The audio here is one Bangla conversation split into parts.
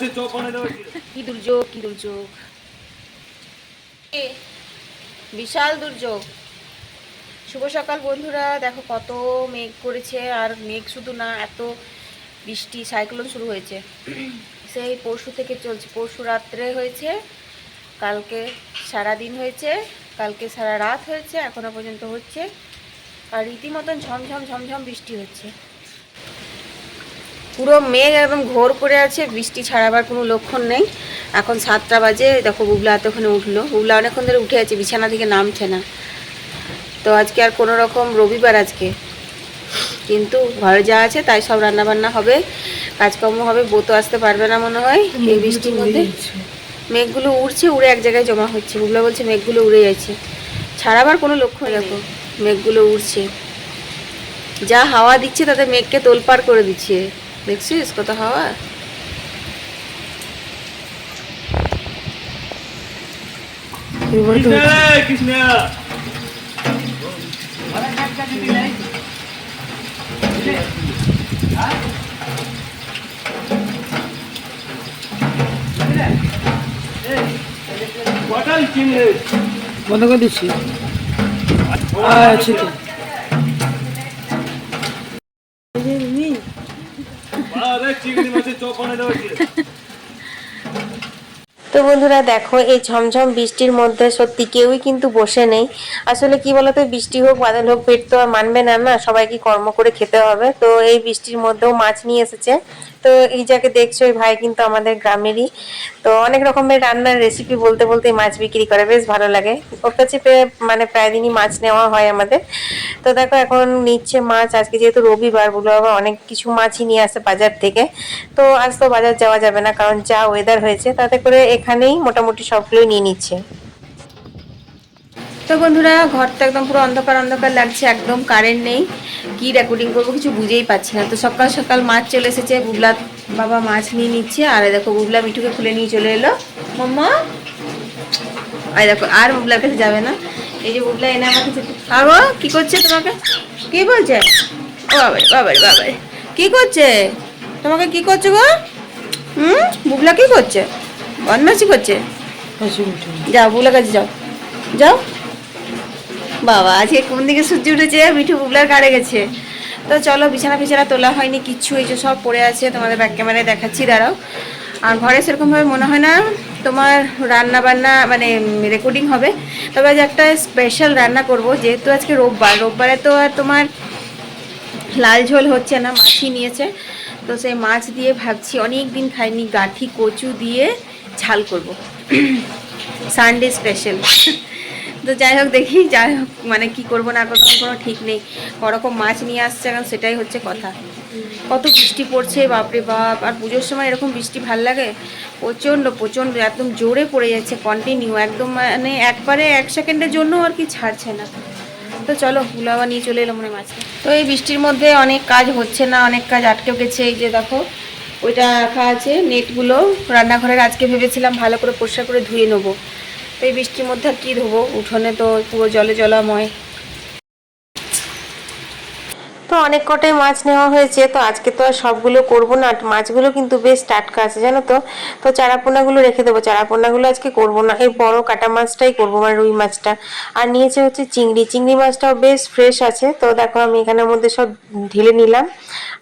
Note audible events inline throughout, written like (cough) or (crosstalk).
কি দুর্যোগ কি দুর্যোগ বিশাল দুর্যোগ। শুভ সকাল, বন্ধুরা। দেখো কত মেঘ করেছে, আর মেঘ শুধু না, এত বৃষ্টি সাইক্লোন শুরু হয়েছে। সেই পরশু থেকে চলছে। পরশু রাত্রে হয়েছে, কালকে সারা দিন হয়েছে, কালকে সারা রাত হয়েছে, এখনও পর্যন্ত হচ্ছে। আর রীতিমতন ঝমঝম ঝমঝম বৃষ্টি হচ্ছে। পুরো মেঘ একদম ঘোর করে আছে বৃষ্টি ছাড়াবার কোনো লক্ষণ নেই। এখন সাতটা বাজে দেখো বুবলা এতক্ষণে উঠল। বুবলা অনেকক্ষণ ধরে উঠে আছে বিছানা থেকে নামছে না। তো আজকে আর কোনো রকম রবিবার আজকে। কিন্তু ঘরে যা আছে তাই সব রান্না বান্না হবে কাজকর্ম হবে বউ তো আসতে পারবে না মনে হয়। এই বৃষ্টির মধ্যে। মেঘগুলো উড়ছে উড়ে এক জায়গায় জমা হচ্ছে। বুবলা বলছে মেঘগুলো উড়ে যাচ্ছে। ছাড়াবার কোনো লক্ষ্য দেখো মেঘগুলো উড়ছে। যা হাওয়া দিচ্ছে তাতে মেঘকে তোলপাড় করে দিচ্ছে। দেখছিস কত হাওয়া বন্ধ করে দিচ্ছি আচ্ছা তো বন্ধুরা দেখো, এই ঝমঝম বৃষ্টির মধ্যে সত্যি কেউই কিন্তু বসে নেই। আসলে কি বলতো, বৃষ্টি হোক, বাদল হোক পেট তো আর মানবে না না সবাইকে কর্ম করে খেতে হবে। তো এই বৃষ্টির মধ্যেও মাছ নিয়ে এসেছে। তো এই যাকে দেখছ ওই ভাই কিন্তু আমাদের গ্রামেরই। তো অনেক রকমের রান্নার রেসিপি বলতে বলতে মাছ বিক্রি করে, বেশ ভালো লাগে। ওর কাছে মানে প্রায় দিনই মাছ নেওয়া হয় আমাদের। তো দেখো, এখন নিচ্ছে মাছ। আজকে যেহেতু রবিবার বলে আবার অনেক কিছু মাছই নিয়ে আসে বাজার থেকে। তো আজ তো বাজার যাওয়া যাবে না, কারণ যা ওয়েদার হয়েছে, তাতে করে এখানেই মোটামুটি সবগুলোই নিয়ে নিচ্ছে। তো বন্ধুরা ঘরটা একদম পুরো অন্ধকার অন্ধকার লাগছে, একদম কারেন্ট নেই। কি রেকর্ডিং করব কিছু বুঝেই পাচ্ছি না। তো সকাল সকাল মাছ চলে এসেছে, বুবলা বাবা মাছ নিয়ে নিচ্ছে। আর দেখো, বুবলা মিঠুকে খুলে নিয়ে চলে এলো। মাম্মা? আর দেখো, আর বুবলার কাছে যাবে না। এই যে বুবলা এনে আমার কাছে আর কি করছে তোমাকে? কি বলছে? ও বাবারে বাবারে বাবারে। কি করছে? তোমাকে কি করছে গো? হুম? বুবলা কি করছে? বদমাসি করছে? যাও বুবলার কাছে যাও। যাও। বাবা আজকে কোন দিকে সূর্য উঠেছে? মিঠু বুবলার কাড়ে গেছে। তো চলো বিছানা ফিছানা তোলা হয়নি কিচ্ছু এই যে সব পড়ে আছে তোমাদের ব্যাক ক্যামেরায় দেখাচ্ছি দাঁড়াও। আর ঘরে সেরকমভাবে মনে হয় না তোমার রান্না বান্না মানে রেকর্ডিং হবে। তবে আজ একটা স্পেশাল রান্না করব যেহেতু আজকে রোববার। রোববারে তো আর তোমার লাল ঝোল হচ্ছে না মাছই নিয়েছে। তো সেই মাছ দিয়ে ভাবছি অনেক দিন খাইনি গাঠি কচু দিয়ে ঝাল করব। সানডে স্পেশাল তো যাই হোক দেখি, যাই হোক মানে কি করব না করব, কোনো ঠিক নেই। ওরকম মাছ নিয়ে আসছে এখন, সেটাই হচ্ছে কথা। কত বৃষ্টি পড়ছে, বাপরে বাপ। আর পুজোর সময় এরকম বৃষ্টি ভালো লাগে? প্রচণ্ড প্রচণ্ড, একদম জোরে পড়ে যাচ্ছে কন্টিনিউ একদম মানে একবারে এক সেকেন্ডের জন্য আর কি ছাড়ছে না। তো চলো গুলাবা নিয়ে চলে এলো মনে মাছকে তো এই বৃষ্টির মধ্যে অনেক কাজ হচ্ছে না, অনেক কাজ আটকে গেছে, এই যে দেখো। ওইটা রাখা আছে, নেটগুলো। রান্নাঘরের আজকে ভেবেছিলাম ভালো করে পরিষ্কার করে ধুয়ে নেব। তো এই বৃষ্টির মধ্যে আর কী ধোবো? উঠোনে তো পুরো জলে জলাময়। তো অনেক কটাই মাছ নেওয়া হয়েছে, তো আজকে তো আর সবগুলো করব না। মাছগুলো কিন্তু বেশ টাটকা আছে, জানো তো? তো চারাপোনাগুলো রেখে দেবো। চারাপোনাগুলো আজকে করব না। এই বড় কাটা মাছটাই করব মানে রুই মাছটা। আর নিয়েছে হচ্ছে চিংড়ি। চিংড়ি মাছটাও বেশ ফ্রেশ আছে। তো দেখো আমি এখানের মধ্যে সব ঢেলে নিলাম।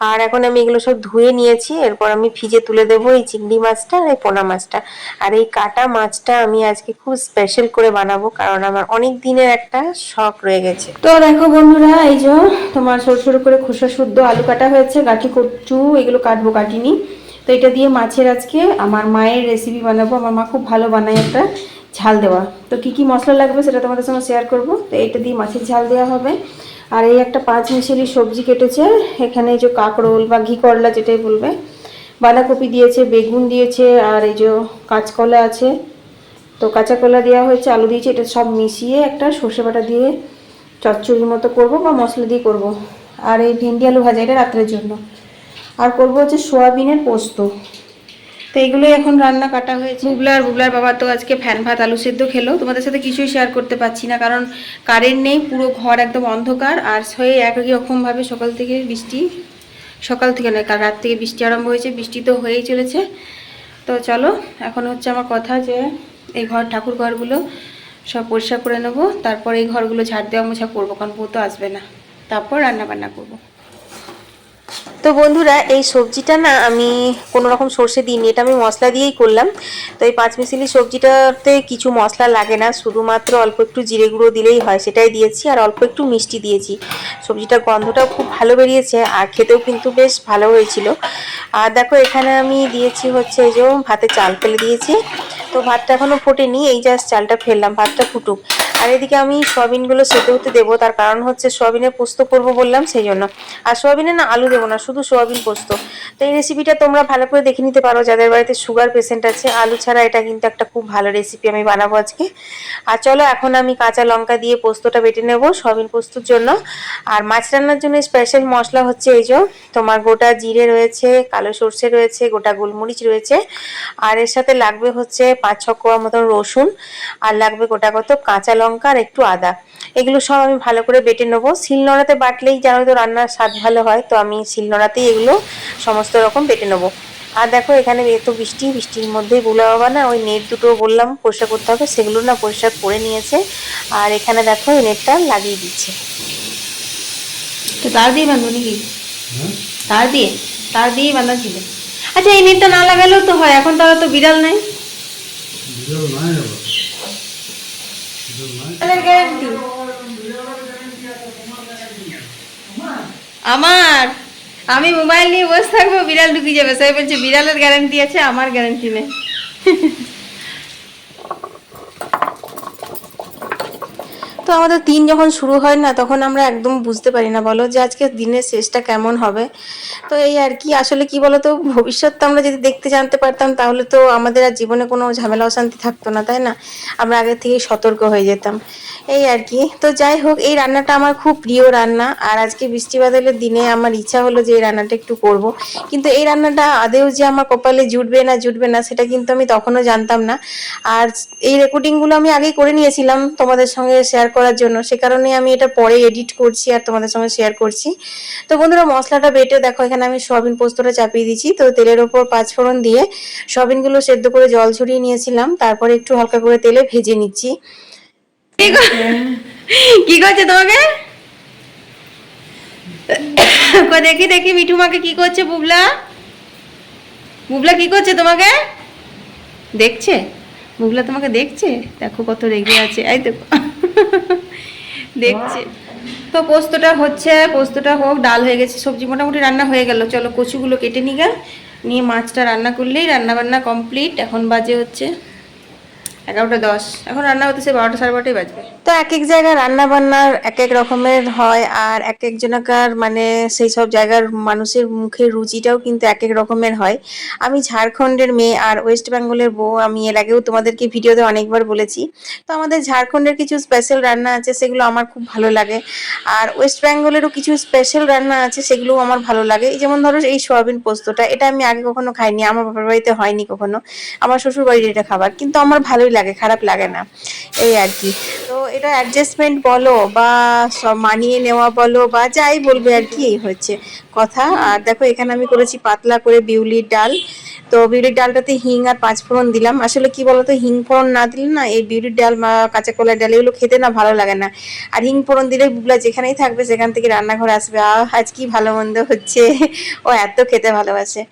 আর এখন আমি এগুলো সব ধুয়ে নিয়েছি। এরপর আমি ফ্রিজে তুলে দেবো এই চিংড়ি মাছটা আর এই পোনা মাছটা। আর এই কাটা মাছটা আমি আজকে খুব স্পেশাল করে বানাবো, কারণ আমার অনেক দিনের একটা শখ রয়ে গেছে। তো দেখো বন্ধুরা, এই যে তোমার সরু সরু করে খোসা শুদ্ধ আলু কাটা হয়েছে, গাঠি কচু, এগুলো কাটবো কাটিনি। তো এটা দিয়ে মাছের আজকে আমার মায়ের রেসিপি বানাবো, আমার মা খুব ভালো বানায় একটা ঝাল দেওয়া। তো কি কি মশলা লাগবে সেটা তোমাদের সঙ্গে শেয়ার করব। তো এটা দিয়ে মাছের ঝাল দেওয়া হবে। আর এই একটা পাঁচ মিশালি সবজি কেটেছে, এখানে এই যে কাঁকরোল বা ঘি করলা যেটাই বলবে, বাঁধাকপি দিয়েছে, বেগুন দিয়েছে, আর এই যে কাঁচকলা আছে। তো কাঁচা কলা দেওয়া হয়েছে, আলু দিয়েছে, এটা সব মিশিয়ে একটা সর্ষে বাটা দিয়ে চচ্চড়ির মতো করব বা মশলা দিয়ে করব। আর এই ভেন্ডি আলু ভাজা, এটা রাত্রের জন্য। আর করব হচ্ছে সোয়াবিনের পোস্ত। তো এইগুলোই এখন রান্না কাটা হয়েছে। বুবলার বুবলার বাবা তো আজকে ফ্যান ভাত, আলু সেদ্ধ খেলো। তোমাদের সাথে কিছুই শেয়ার করতে পারছি না, কারণ কারেন্ট নেই, পুরো ঘর একদম অন্ধকার। আর হয়ে একই রকমভাবে সকাল থেকে বৃষ্টি, সকাল থেকে নয়, কাল রাত থেকে বৃষ্টি আরম্ভ হয়েছে। বৃষ্টি তো হয়েই চলেছে। তো চলো, এখন হচ্ছে আমার কথা যে, এই ঘর, ঠাকুর ঘরগুলো সব পরিষ্কার করে নেব। তারপর এই ঘরগুলো ঝাড় দেওয়া মোছা করব, কারণ বউ তো আসবে না। তারপর রান্না বান্না করব। তো বন্ধুরা, এই সবজিটা না আমি কোনো রকম সর্ষে দিইনি। এটা আমি মশলা দিয়েই করলাম। তো এই পাঁচ মিশালি সবজিটাতে কিছু মশলা লাগে না। শুধুমাত্র অল্প একটু জিরে গুঁড়ো দিলেই হয়, সেটাই দিয়েছি। আর অল্প একটু মিষ্টি দিয়েছি। সবজিটার গন্ধটাও খুব ভালো বেরিয়েছে আর খেতেও কিন্তু বেশ ভালো হয়েছিল। আর দেখো, এখানে আমি দিয়েছি হচ্ছে এই যে ভাতে চাল ফেলে দিয়েছি। তো ভাতটা এখনও ফোটেনি, এই জাস্ট চালটা ফেললাম, ভাতটা ফুটুক। আর এদিকে আমি সয়াবিনগুলো সেদ্ধ হতে দেবো। তার কারণ হচ্ছে সয়াবিনের পোস্ত করব বললাম, সেই জন্য। আর সয়াবিনে না আলু দেবো না শুধু সোয়াবিন পোস্ত। তো এই রেসিপিটা তোমরা ভালো করে দেখে নিতে পারো, যাদের বাড়িতে সুগার পেশেন্ট আছে, আলু ছাড়া এটা কিন্তু একটা খুব ভালো রেসিপি আমি বানাবো আজকে। আর চলো, এখন আমি কাঁচা লঙ্কা দিয়ে পোস্তটা বেটে নেব সোয়াবিন পোস্তর জন্য। আর মাছ রান্নার জন্য স্পেশাল মশলা হচ্ছে এই যে, তোমার গোটা জিরে রয়েছে, কালো সর্ষে রয়েছে, গোটা গোলমরিচ রয়েছে। আর এর সাথে লাগবে হচ্ছে পাঁচ ছ কোয়া মতন রসুন। আর লাগবে গোটা কত কাঁচা লঙ্কা আর একটু আদা। এগুলো সব আমি ভালো করে বেটে নেব। শিলনোড়াতে বাটলেই জানো তো রান্নার স্বাদ ভালো হয়, তো আমি শিলনোড়াতেই এগুলো সমস্ত রকম বেটে নেব। আর দেখো এখানে এত বৃষ্টি বৃষ্টির মধ্যেই বুলা বাবা না ওই নেট দুটো বললাম পরিষ্কার করতে হবে সেগুলো না পরিষ্কার করে নিয়েছে। আর এখানে দেখো এই নেটটা লাগিয়ে দিচ্ছে। তো তার দিয়ে বাঁধবো নাকি? তার দিয়ে? তার দিয়েই বাঁধা ছিল আচ্ছা এই নেটটা না লাগালেও তো হয় এখন তারা তো বিড়াল নাই। আমার? আমি মোবাইল নিয়ে বসে থাকব, বিড়াল ঢুকে যাবে। সবাই বলছে, বিড়ালের গ্যারান্টি আছে, আমার গ্যারান্টি নেই। তো আমাদের দিন যখন শুরু হয় না, তখন আমরা একদম বুঝতে পারি না, বলো যে আজকে দিনের শেষটা কেমন হবে। তো এই আর কি, আসলে কি বলো তো ভবিষ্যৎটা আমরা যদি দেখতে জানতে পারতাম, তাহলে তো আমাদের আর জীবনে কোনো ঝামেলা অশান্তি থাকতো না, তাই না? আমরা আগে থেকেই সতর্ক হয়ে যেতাম। এই আর কি, তো যাই হোক, এই রান্নাটা আমার খুব প্রিয় রান্না, আর আজকে বৃষ্টি বাদলের দিনে আমার ইচ্ছা হলো যে এই রান্নাটা একটু করব। কিন্তু এই রান্নাটা আদেও যে আমার কপালে জুটবে না জুটবে না, সেটা কিন্তু আমি তখনও জানতাম না। আর এই রেকর্ডিংগুলো আমি আগেই করে নিয়েছিলাম, তোমাদের সঙ্গে শেয়ার করার জন্য। সে কারণে আমি এটা পরে এডিট করছি আর তোমাদের সঙ্গে শেয়ার করছি। তো বন্ধুরা, মশলাটা বেটে দেখো, এখানে আমি সয়াবিন পোস্তটা চাপিয়ে দিচ্ছি তো তেলের ওপর পাঁচফোড়ন দিয়ে সয়াবিনগুলো সেদ্ধ করে জল ছড়িয়ে নিয়েছিলাম। তারপরে একটু হালকা করে তেলে ভেজে নিচ্ছি। কি করছে তোমাকে? দেখি দেখি মিঠু মাকে কি করছে বুবলা? বুবলা কি করছে তোমাকে? দেখছে? বুবলা তোমাকে দেখছে? দেখো কত রেগে আছে। এই দেখো। (laughs) দেখছে। তো পোস্তটা হচ্ছে, পোস্তটা হোক, ডাল হয়ে গেছে, সবজি মোটামুটি রান্না হয়ে গেল। চলো কচুগুলো কেটে নিগা নিয়ে মাছটা রান্না করলেই রান্না বান্না কমপ্লিট এখন বাজে হচ্ছে এগারোটা দশ। এখন রান্না হতে সে বারোটা সাড়ে বারোটাই বাজবে। তো এক এক জায়গায় রান্না বান্নার এক এক রকমের হয় আর এক একজনকার মানে সেই সব জায়গার মানুষের মুখের রুচিটাও কিন্তু এক এক রকমের হয়। আমি ঝাড়খণ্ডের মেয়ে আর ওয়েস্ট বেঙ্গলের বউ, আমি এর আগেও তোমাদেরকে ভিডিওতে অনেকবার বলেছি। তো আমাদের ঝাড়খণ্ডের কিছু স্পেশাল রান্না আছে, সেগুলো আমার খুব ভালো লাগে। আর ওয়েস্ট বেঙ্গলেরও কিছু স্পেশাল রান্না আছে, সেগুলোও আমার ভালো লাগে। যেমন ধরো এই সোয়াবিন পোস্তটা, এটা আমি আগে কখনো খাইনি, আমার বাবার বাড়িতে হয়নি কখনো। আমার শ্বশুর বাড়ির এটা খাবার, কিন্তু আমার ভালোই লাগে, খারাপ লাগে না। এই আর কি। তো এটা অ্যাডজাস্টমেন্ট বলো বা সব মানিয়ে নেওয়া বলো বা যাই বলবে আর কি, এই হচ্ছে কথা। আর দেখো, এখানে আমি করেছি পাতলা করে বিউলির ডাল। তো বিউলির ডালটাতে হিং আর পাঁচ ফোড়ন দিলাম। আসলে কি বলতো হিং ফোড়ন না দিলে না এই বিউলির ডাল বা কাঁচা কলার ডাল এগুলো খেতে না ভালো লাগে না। আর হিং ফোড়ন দিলে বুবলা যেখানেই থাকবে সেখান থেকে রান্নাঘরে আসবে। আজ কি ভালো মন্দ হচ্ছে। (laughs) ও এত খেতে ভালোবাসে।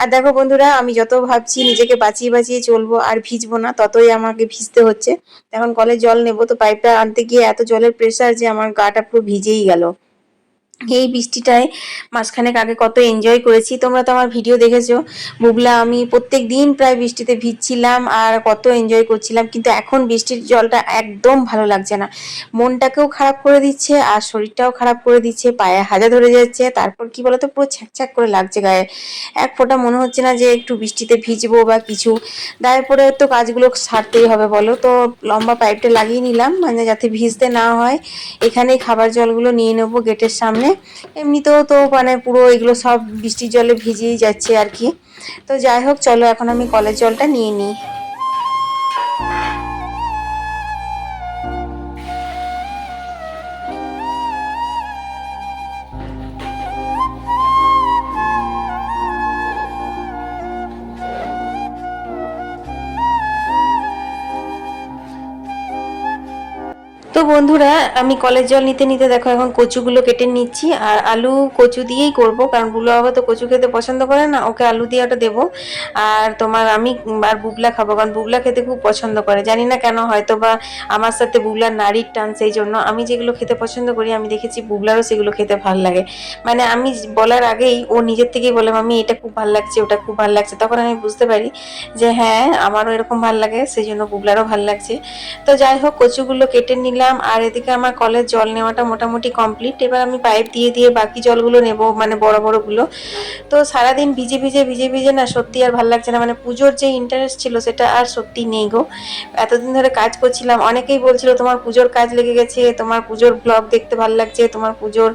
আর দেখো বন্ধুরা, আমি যত ভাবছি নিজেকে বাঁচিয়ে বাঁচিয়ে চলবো আর ভিজবো না, ততই আমাকে ভিজতে হচ্ছে। এখন কলে জল নেব, তো পাইপটা আনতে গিয়ে এত জলের প্রেশার যে আমার গাটা পুরো ভিজেই গেল। এই বৃষ্টিটায় মাসখানেক আগে কত এনজয় করেছি। তোমরা তো আমার ভিডিও দেখেছ। বুবলা, আমি প্রত্যেক দিন প্রায় বৃষ্টিতে ভিজছিলাম আর কত এনজয় করছিলাম, কিন্তু এখন বৃষ্টির জলটা একদম ভালো লাগছে না। মনটাকেও খারাপ করে দিচ্ছে আর শরীরটাও খারাপ করে দিচ্ছে, পায়ে হাজা ধরে যাচ্ছে, তারপর কি বলতো, পুরো ছ্যাকছ্যাক করে লাগছে গায়ে। এক ফোঁটা মনে হচ্ছে না যে একটু বৃষ্টিতে ভিজবো বা কিছু। তারপরে তো কাজগুলো সারতেই হবে বলো। তো লম্বা পাইপটা লাগিয়ে নিলাম মানে যাতে ভিজতে না হয়। এখানেই খাবার জলগুলো নিয়ে নেব গেটের সামনে। এমনিতেও তো মানে পুরো এগুলো সব বৃষ্টির জলে ভিজেই যাচ্ছে আর কি। তো যাই হোক, চলো এখন আমি কলের জলটা নিয়ে নিই। বন্ধুরা, আমি কলের জল নিতে নিতে দেখো এখন কচুগুলো কেটে নিচ্ছি, আর আলু কচু দিয়েই করব, কারণ বুলো বাবা তো কচু খেতে পছন্দ করে না, ওকে আলু দিয়ে ওটা দেবো। আর তোমার আমি আর বুবলা খাব, কারণ বুবলা খেতে খুব পছন্দ করে। জানি না কেন হয়তো বা আমার সাথে বুবলার নারীর টান, সেই জন্য আমি যেগুলো খেতে পছন্দ করি, আমি দেখেছি বুবলারও সেগুলো খেতে ভালো লাগে। মানে আমি বলার আগেই ও নিজের থেকেই বলে আমি এটা খুব ভালো লাগছে, ওটা খুব ভালো লাগছে। তখন আমি বুঝতে পারি যে হ্যাঁ আমারও এরকম ভালো লাগে, সেই জন্য বুবলারও ভালো লাগছে। তো যাই হোক, কচুগুলো কেটে নিলাম, আর এদিকে আমার কলের জল নেওয়াটা মোটামুটি কমপ্লিট এবার আমি পাইপ দিয়ে দিয়ে বাকি জলগুলো নেব মানে বড় বড়গুলো। তো সারাদিন ভিজে ভিজে ভিজে ভিজে না সত্যি আর ভালো লাগছে না। মানে পুজোর যে ইন্টারেস্ট ছিল সেটা আর সত্যি নেই গো। এতদিন ধরে কাজ করছিলাম, অনেকেই বলছিল, তোমার পুজোর কাজ লেগে গেছে, তোমার পুজোর ব্লগ দেখতে ভালো লাগছে, তোমার পুজোর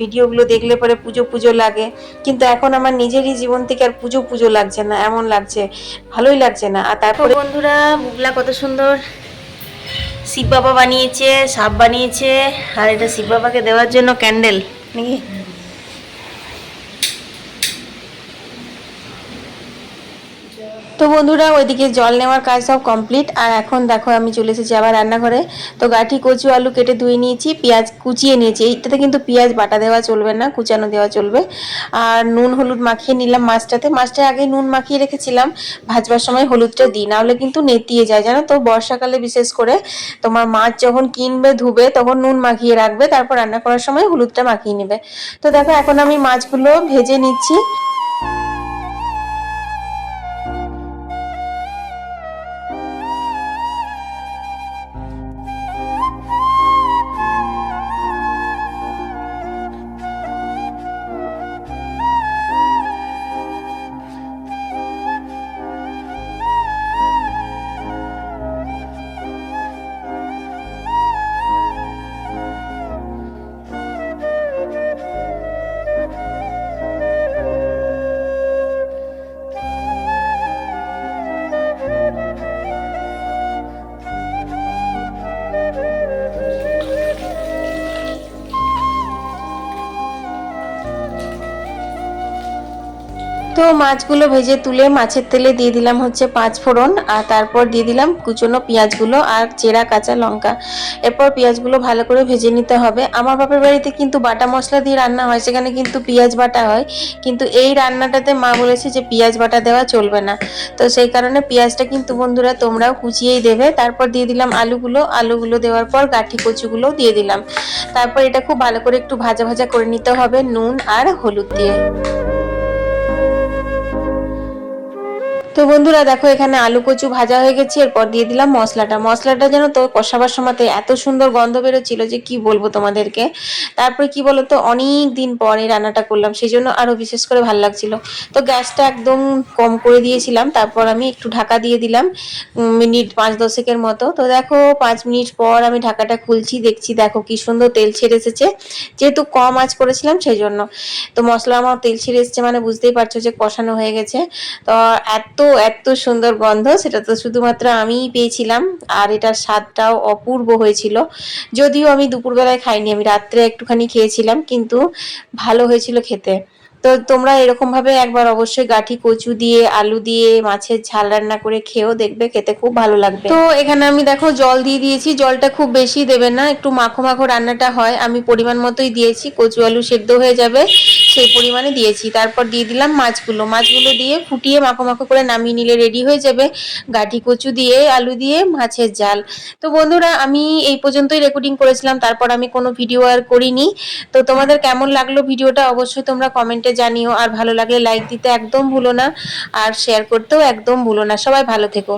ভিডিওগুলো দেখলে পরে পুজো পুজো লাগে। কিন্তু এখন আমার নিজেরই জীবন থেকে আর পুজো পুজো লাগছে না, এমন লাগছে, ভালোই লাগছে না। আর তারপরে বন্ধুরা, বুবলা কত সুন্দর। শিব বাবা বানিয়েছে সাপ বানিয়েছে আর এটা শিব বাবাকে দেওয়ার জন্য ক্যান্ডেল নাকি? তো বন্ধুরা, ওইদিকে জল নেওয়ার কাজ সব কমপ্লিট আর এখন দেখো, আমি চলে এসেছি আবার রান্নাঘরে। তো গাঠি, কচু, আলু কেটে ধুয়ে নিয়েছি, পেঁয়াজ কুচিয়ে নিয়েছি। এইটাতে কিন্তু পেঁয়াজ বাটা দেওয়া চলবে না, কুচানো দেওয়া চলবে। আর নুন, হলুদ মাখিয়ে নিলাম মাছটাতে। মাছটা আগে নুন মাখিয়ে রেখেছিলাম। ভাজবার সময় হলুদটা দিই, নাহলে কিন্তু নেতিয়ে যায়। জানো তো, বর্ষাকালে বিশেষ করে তোমার মাছ যখন কিনবে, ধুবে, তখন নুন মাখিয়ে রাখবে। তারপর রান্না করার সময় হলুদটা মাখিয়ে নেবে। তো দেখো, এখন আমি মাছগুলো ভেজে নিচ্ছি। মাছগুলো ভেজে তুলে মাছের তেলে দিয়ে দিলাম হচ্ছে পাঁচ ফোড়ন, আর তারপর দিয়ে দিলাম কুচনো পেঁয়াজগুলো আর চেরা কাঁচা লঙ্কা। এরপর পেঁয়াজগুলো ভালো করে ভেজে নিতে হবে। আমার বাপের বাড়িতে কিন্তু বাটা মশলা দিয়ে রান্না হয়, সেখানে কিন্তু পেঁয়াজ বাটা হয়। কিন্তু এই রান্নাটাতে মা বলেছে যে পেঁয়াজ বাটা দেওয়া চলবে না। তো সেই কারণে পেঁয়াজটা কিন্তু বন্ধুরা তোমরাও কুচিয়েই দেবে। তারপর দিয়ে দিলাম আলুগুলো। আলুগুলো দেওয়ার পর গাঠি কচুগুলোও দিয়ে দিলাম। তারপর এটা খুব ভালো করে একটু ভাজা ভাজা করে নিতে হবে নুন আর হলুদ দিয়ে। তো বন্ধুরা, দেখো এখানে আলু কচু ভাজা হয়ে গেছে, এরপর দিয়ে দিলাম মশলাটা। মশলাটা যেন তো কষাবার সময়তে এত সুন্দর গন্ধ বেরোচ্ছিল যে কি বলব তোমাদেরকে। তারপরে কি বলতো, অনেক দিন পরে রান্নাটা করলাম, সেই জন্য আরও বিশেষ করে ভালো লাগছিল। তো গ্যাসটা একদম কম করে দিয়েছিলাম, তারপর আমি একটু ঢাকা দিয়ে দিলাম মিনিট পাঁচ দশেকের মতো। তো দেখো, পাঁচ মিনিট পর আমি ঢাকাটা খুলছি, দেখছি দেখো কি সুন্দর তেল ছেড়ে এসেছে। যেহেতু কম আঁচ করেছিলাম, সেই জন্য। তো মশলা আমার তেল ছেড়ে এসেছে মানে বুঝতেই পারছ যে কষানো হয়ে গেছে। তো এত এত সুন্দর গন্ধ, সেটা তো শুধুমাত্র আমিই পেয়েছিলাম। আর এটার স্বাদটাও অপূর্ব হয়েছিল। যদিও আমি দুপুরবেলায় খাইনি, আমি রাত্রে একটুখানি খেয়েছিলাম, কিন্তু ভালো হয়েছিল খেতে। তো তোমরা এরকম ভাবে একবার অবশ্যই গাঠি, কচু দিয়ে, আলু দিয়ে, মাছের ঝাল রান্না করে খেয়েও দেখবে, খেতে খুব ভালো লাগবে। তো এখানে আমি দেখো জল দিয়ে দিয়েছি, জলটা খুব বেশি দেবে না, একটু মাখো মাখো রান্নাটা হয়। আমি পরিমাণ মতোই দিয়েছি, কচু আলু সেদ্ধ হয়ে যাবে, সেই পরিমাণে দিয়েছি। তারপর দিয়ে দিলাম মাছগুলো। মাছগুলো দিয়ে ফুটিয়ে মাখো মাখো করে নামিয়ে নিলে রেডি হয়ে যাবে, গাঠি, কচু দিয়ে, আলু দিয়ে, মাছের ঝাল। তো বন্ধুরা, আমি এই পর্যন্তই রেকর্ডিং করেছিলাম, তারপর আমি কোনো ভিডিও আর করিনি। তো তোমাদের কেমন লাগল ভিডিওটা অবশ্যই তোমরা কমেন্টে জানিও, আর ভালো লাগলে লাইক দিতে একদম ভুলো না, আর শেয়ার করতেও একদম ভুলো না। সবাই ভালো থেকো।